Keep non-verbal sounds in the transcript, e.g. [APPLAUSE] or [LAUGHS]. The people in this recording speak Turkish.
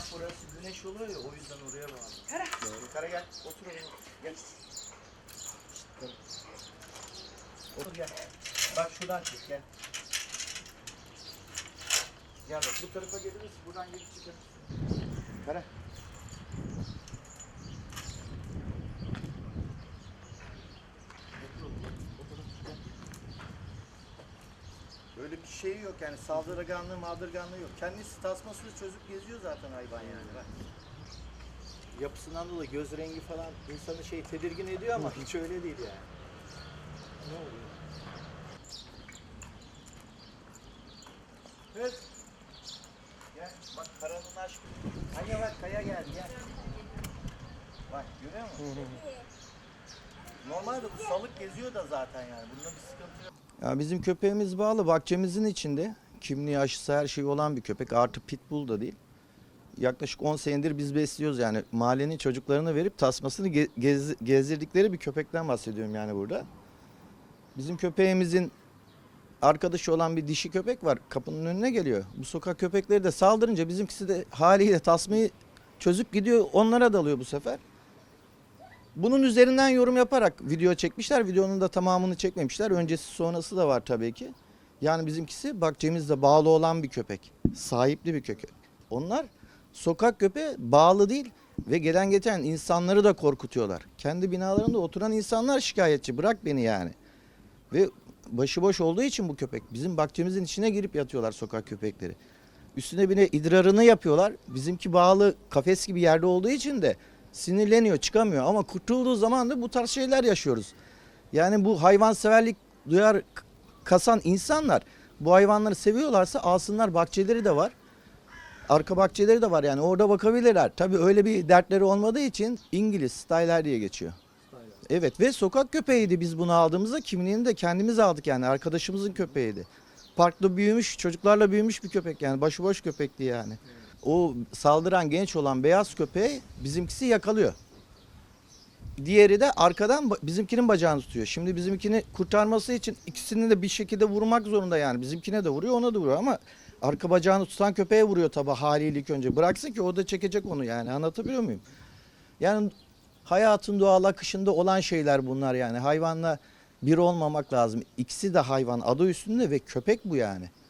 bak burası güneş oluyor ya o yüzden oraya bağlı. Kara. Kara gel otur oraya. Gel. Otur gel. Bak şuradan çık gel. Gel bak bu tarafa geliriz buradan gelip çıkarız. Kara. Otur, otur, otur, gel. Böyle bir şey yok yani saldırganlığı mağdırganlığı yok. Kendisi tasmasını çözüp geziyor zaten hayvan yani bak. Yapısından dolayı göz rengi falan insanı şey tedirgin ediyor ama [LAUGHS] hiç öyle değil yani. Ne oluyor? Kız. Gel bak karanın aşkı. Kaya bak kaya geldi gel. Bak görüyor musun? Normalde bu salık geziyor da zaten yani. Bunda bir sıkıntı yok. Ya bizim köpeğimiz bağlı bahçemizin içinde. Kimliği aşısı her şey olan bir köpek. Artı pitbull da değil. Yaklaşık 10 senedir biz besliyoruz yani. Mahallenin çocuklarına verip tasmasını ge- gez- gezdirdikleri bir köpekten bahsediyorum yani burada. Bizim köpeğimizin arkadaşı olan bir dişi köpek var. Kapının önüne geliyor. Bu sokak köpekleri de saldırınca bizimkisi de haliyle tasmayı çözüp gidiyor. Onlara dalıyor bu sefer. Bunun üzerinden yorum yaparak video çekmişler. Videonun da tamamını çekmemişler. Öncesi sonrası da var tabii ki. Yani bizimkisi bahçemizde bağlı olan bir köpek. Sahipli bir köpek. Onlar sokak köpeği bağlı değil ve gelen geçen insanları da korkutuyorlar. Kendi binalarında oturan insanlar şikayetçi. Bırak beni yani. Ve başıboş olduğu için bu köpek bizim bahçemizin içine girip yatıyorlar sokak köpekleri. Üstüne bine idrarını yapıyorlar. Bizimki bağlı kafes gibi yerde olduğu için de sinirleniyor, çıkamıyor ama kurtulduğu zaman da bu tarz şeyler yaşıyoruz. Yani bu hayvanseverlik duyar kasan insanlar bu hayvanları seviyorlarsa alsınlar bahçeleri de var. Arka bahçeleri de var yani orada bakabilirler. Tabii öyle bir dertleri olmadığı için İngiliz Styler diye geçiyor. Evet ve sokak köpeğiydi biz bunu aldığımızda kimliğini de kendimiz aldık yani arkadaşımızın köpeğiydi. Parkta büyümüş çocuklarla büyümüş bir köpek yani başıboş köpekti yani. O saldıran genç olan beyaz köpeği bizimkisi yakalıyor. Diğeri de arkadan bizimkinin bacağını tutuyor. Şimdi bizimkini kurtarması için ikisini de bir şekilde vurmak zorunda yani. Bizimkine de vuruyor ona da vuruyor ama arka bacağını tutan köpeğe vuruyor tabii haliyle ilk önce. Bıraksın ki o da çekecek onu yani anlatabiliyor muyum? Yani hayatın doğal akışında olan şeyler bunlar yani. Hayvanla bir olmamak lazım. İkisi de hayvan adı üstünde ve köpek bu yani.